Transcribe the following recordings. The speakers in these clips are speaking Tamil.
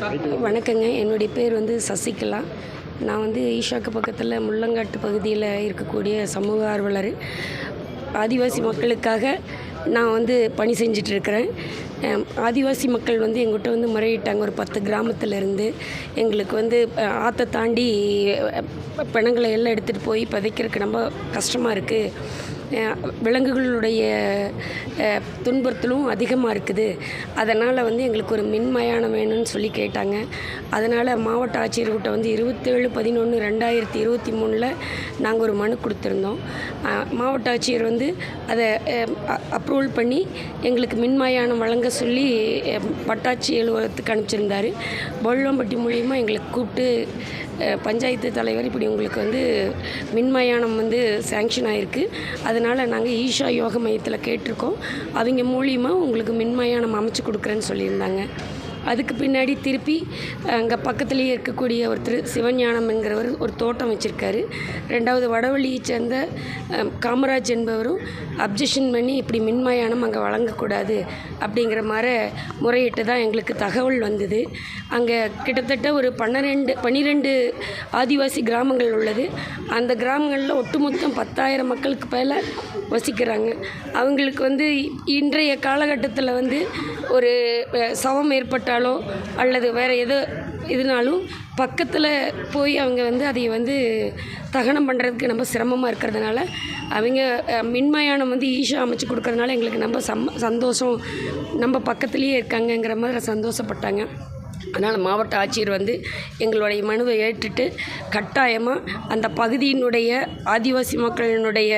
வணக்கங்க. என்னுடைய பேர் வந்து சசிகலா. நான் வந்து ஈஷாக்கு பக்கத்தில் முள்ளங்காட்டு பகுதியில் இருக்கக்கூடிய சமூக ஆர்வலர் ஆதிவாசி மக்களுக்காக நான் வந்து பணி செஞ்சிட்ருக்கிறேன். ஆதிவாசி மக்கள் வந்து எங்கிட்ட வந்து முறையிட்டாங்க. ஒரு பத்து கிராமத்தில் இருந்து எங்களுக்கு வந்து ஆற்ற ஆற்றை தாண்டி பிணங்களை எல்லாம் எடுத்துகிட்டு போய் புதைக்கிறதுக்கு ரொம்ப கஷ்டமாக இருக்குது விலங்குகளுடைய அஹ், துன்புறுத்தலும் அதிகமாக இருக்குது. அதனால் வந்து எங்களுக்கு ஒரு மின்மயானம் வேணும்னு சொல்லி கேட்டாங்க. அதனால் மாவட்ட ஆட்சியர்கிட்ட வந்து இருபத்தேழு பதினொன்று ரெண்டாயிரத்தி இருபத்தி மூணில் நாங்கள் ஒரு மனு கொடுத்துருந்தோம். மாவட்ட ஆட்சியர் வந்து அதை அப்ரூவல் பண்ணி எங்களுக்கு மின்மயானம் வழங்க சொல்லி பட்டாட்சி வட்டாட்சி அலுவலகத்துக்கு அனுப்பிச்சிருந்தாரு. பொள்ளம்பட்டி மூலியமாக எங்களுக்கு கூப்பிட்டு பஞ்சாயத்து தலைவர் இப்படி உங்களுக்கு வந்து மின்மயானம் வந்து சேங்ஷன் ஆகிருக்கு அதனால் நாங்கள் ஈஷா யோக மையத்தில் கேட்டிருக்கோம். அவங்க மூலியமாக உங்களுக்கு மின்மயானம் அமைச்சு கொடுக்குறேன்னு சொல்லியிருந்தாங்க. அதுக்கு பின்னாடி திருப்பி அங்கே பக்கத்துலேயே இருக்கக்கூடிய ஒருத்தர் சிவஞானம் என்கிறவர் ஒரு தோட்டம் வச்சுருக்காரு. ரெண்டாவது வடவழியை சேர்ந்த காமராஜ் என்பவரும் அப்ஜெக்ஷன் பண்ணி இப்படி மின்மயானம் அங்கே வழங்கக்கூடாது அப்படிங்கிற மாதிரி முறையிட்டு தான் எங்களுக்கு தகவல் வந்தது. அங்கே கிட்டத்தட்ட ஒரு பன்னிரெண்டு பன்னிரெண்டு ஆதிவாசி கிராமங்கள் உள்ளது. அந்த கிராமங்களில் ஒட்டுமொத்தம் பத்தாயிரம் மக்களுக்கு மேலே வசிக்கிறாங்க. அவங்களுக்கு வந்து இன்றைய காலகட்டத்தில் வந்து ஒரு சவம் ஏற்பட்ட ஏற்பட்டாலோ அல்லது வேறு எது இதுனாலும் பக்கத்தில் போய் அவங்க வந்து அதை வந்து தகனம் பண்ணுறதுக்கு ரொம்ப சிரமமாக இருக்கிறதுனால அவங்க மின்மயானம் வந்து ஈஷா அமைச்சு கொடுக்கறதுனால எங்களுக்கு ரொம்ப சம் சந்தோஷம். நம்ம பக்கத்துலேயே இருக்காங்கங்கிற மாதிரி சந்தோஷப்பட்டாங்க. அதனால் மாவட்ட ஆட்சியர் வந்து எங்களுடைய மனுவை ஏற்றுட்டு கட்டாயமாக அந்த பகுதியினுடைய ஆதிவாசி மக்களினுடைய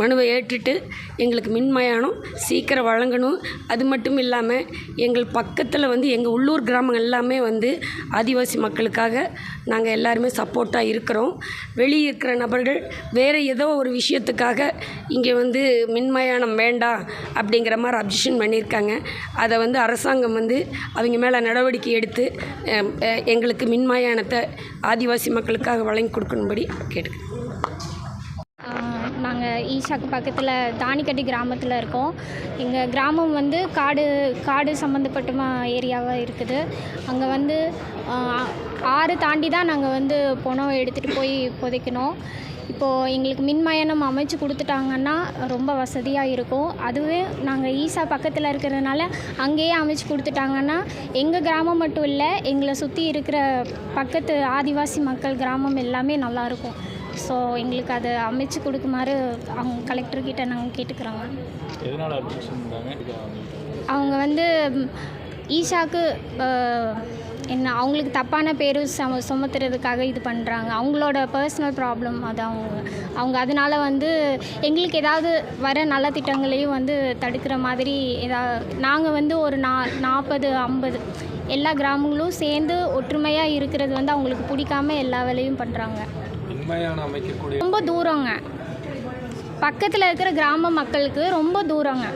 மனுவை ஏற்றிட்டு எங்களுக்கு மின்மயானம் சீக்கிரம் வழங்கணும். அது மட்டும் இல்லாமல் எங்கள் பக்கத்தில் வந்து எங்கள் உள்ளூர் கிராமங்கள் எல்லாமே வந்து ஆதிவாசி மக்களுக்காக நாங்கள் எல்லாருமே சப்போர்ட்டாக இருக்கிறோம். வெளியே இருக்கிற நபர்கள் வேறு ஏதோ ஒரு விஷயத்துக்காக இங்கே வந்து மின்மயானம் வேண்டாம் அப்படிங்கிற மாதிரி அப்ஜெக்ஷன் பண்ணியிருக்காங்க. அதை வந்து அரசாங்கம் வந்து அவங்க மேலே நடவடிக்கை எடுத்து எங்களுக்கு மின்மயானத்தை ஆதிவாசி மக்களுக்காக வழங்கி கொடுக்கணும்படி கேட்டுக்கிறேன். நாங்கள் ஈஷாக்கு பக்கத்தில் தானிக்கட்டி கிராமத்தில் இருக்கோம். எங்கள் கிராமம் வந்து காடு காடு சம்மந்தப்பட்ட ஏரியாவாக இருக்குது. அங்கே வந்து ஆறு தாண்டி தான் நாங்கள் வந்து பணம் எடுத்துகிட்டு போய் புதைக்கணும். இப்போது எங்களுக்கு மின்மயானம் அமைச்சு கொடுத்துட்டாங்கன்னா ரொம்ப வசதியாக இருக்கும். அதுவே நாங்கள் ஈசா பக்கத்தில் இருக்கிறதுனால அங்கேயே அமைச்சு கொடுத்துட்டாங்கன்னா எங்கள் கிராமம் மட்டும் இல்லை எங்களை சுற்றி இருக்கிற பக்கத்து ஆதிவாசி மக்கள் கிராமம் எல்லாமே நல்லாயிருக்கும் ஸோ எங்களுக்கு அதை அமைச்சு கொடுக்குமாறு அவங்க கலெக்டர்கிட்ட நாங்கள் கேட்டுக்கிறோங்க அவங்க. வந்து ஈஷாக்கு என்ன அவங்களுக்கு தப்பான பேர் சம சுமத்துறதுக்காக இது பண்ணுறாங்க அவங்களோட பர்சனல் ப்ராப்ளம் அது அவங்க. அவங்க அதனால வந்து எங்களுக்கு ஏதாவது வர நல்ல திட்டங்களையும் வந்து தடுக்கிற மாதிரி ஏதாவது நாங்கள் வந்து ஒரு நா நாற்பது ஐம்பது எல்லா கிராமங்களும் சேர்ந்து ஒற்றுமையாக இருக்கிறது வந்து அவங்களுக்கு பிடிக்காம எல்லா வேலையும் பண்ணுறாங்க உண்மையான அமைக்கக்கூடிய ரொம்ப தூரங்க. பக்கத்தில் இருக்கிற கிராம மக்களுக்கு ரொம்ப தூரங்க.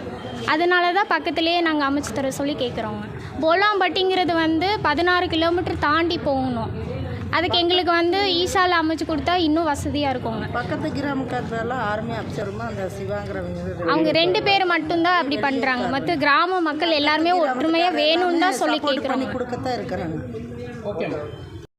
அதனால தான் பக்கத்துலேயே நாங்கள் அமைச்சு தர சொல்லி கேட்குறோங்க போலாம்பட்டிங்கிறது வந்து பதினாறு கிலோமீட்டர் தாண்டி போகணும். அதுக்கு எங்களுக்கு வந்து ஈசால அமைச்சு கொடுத்தா இன்னும் வசதியாக இருக்குங்க. பக்கத்து கிராமக்காரத்தெல்லாம் ஆர்மி அப்சருமா அந்த சிவாங்கிறவங்க அவங்க ரெண்டு பேர் மட்டும்தான் அப்படி பண்ணுறாங்க மற்ற கிராம மக்கள் எல்லாருமே ஒற்றுமையாக வேணும்னு தான் சொல்லி கேட்குறோங்க கொடுக்கத்தான் இருக்கிறாங்க. ஓகே